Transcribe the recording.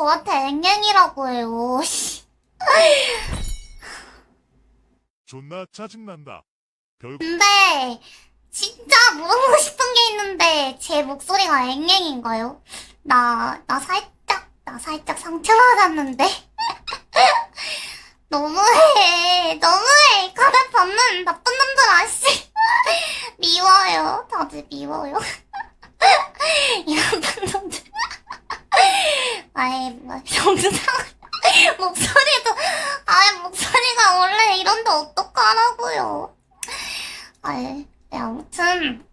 저한테 앵앵이라고 해요? 씨. 존나 짜증난다. 결국 근데 진짜 물어보고 싶은 게 있는데 제 목소리가 앵앵인가요? 나, 나 살짝, 나 살짝 상처받았는데? 너무해, 너무해. 가래 받는 나쁜 놈들 아씨. 미워요. 다들 미워요. 아이, 뭐, 정상. 목소리도, 아이, 목소리가 원래 이런데 어떡하라고요. 아이, 네, 아무튼